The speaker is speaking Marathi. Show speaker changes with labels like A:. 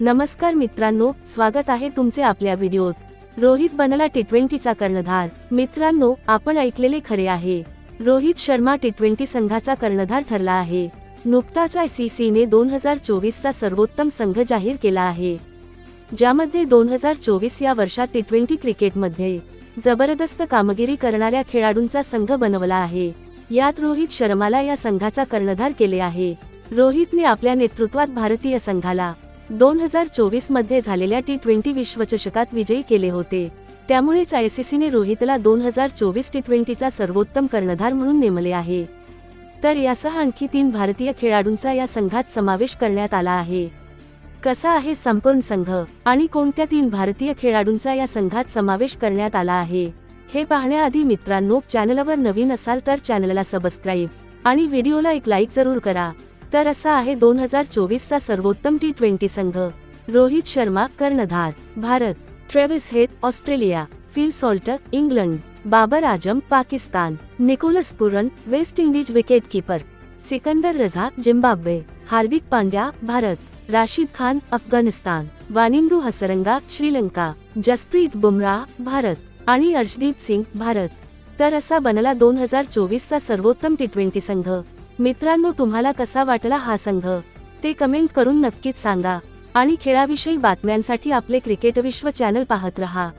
A: नमस्कार मित्रांनो स्वागत आहे तुमचे आपल्या व्हिडिओत. रोहित बनला टी ट्वेंटीचा कर्णधार. मित्रांनो आपण ऐकलेले खरे आहे. रोहित शर्मा टी ट्वेंटी संघाचा कर्णधार ठरला आहे. नुकताच आय सी सीने दोन हजार चोवीसचा सर्वोत्तम संघ जाहीर केला आहे. ज्यामध्ये दोन हजार चोवीस या वर्षात टी ट्वेंटी क्रिकेटमध्ये जबरदस्त कामगिरी करणाऱ्या खेळाडूंचा संघ बनवला आहे. यात रोहित शर्माला या संघाचा कर्णधार केले आहे. रोहितने आपल्या नेतृत्वात भारतीय संघाला दोन हजार चोवीसमध्ये झालेल्या टी ट्वेंटी विश्वचषकात विजयी केले होते. त्यामुळेच आयसीसीने रोहितला दोन हजार चोवीस टी ट्वेंटीचा सर्वोत्तम कर्णधार म्हणून नेमले आहे. तर यासह आणखी तीन भारतीय खेळाडूंचा या संघात समावेश करण्यात आला आहे. कसा आहे संपूर्ण संघ आणि कोणत्या तीन भारतीय खेळाडूंचा या संघात समावेश करण्यात आला आहे? हे पाहण्याआधी मित्रांनो चॅनलवर नवीन असाल तर चॅनलला सबस्क्राईब आणि व्हिडिओला एक लाईक जरूर करा. तर असा आहे दोन हजार चोवीसचा सर्वोत्तम टी ट्वेंटी संघ. रोहित शर्मा कर्णधार Bharat. Travis Head Australia. Phil Salter England. Babar Azam Pakistan. Nicholas Pooran West Indies wicket keeper Sikandar Raza Zimbabwe Hardik Pandya Bharat. Rashid Khan Afghanistan. Wanindu Hasaranga Sri Lanka. Jasprit Bumrah Bharat. आणि अर्शदीप सिंग भारत. तर असा बनला दोन हजार चोवीसचा सर्वोत्तम टी ट्वेंटी संघ. मित्रांनो तुम्हाला कसा वाटला हा संघ? ते कमेंट करून नक्कीच सांगा. आणि खेळाविषयी बातम्यांसाठी आपले क्रिकेट विश्व चॅनल पाहत रहा.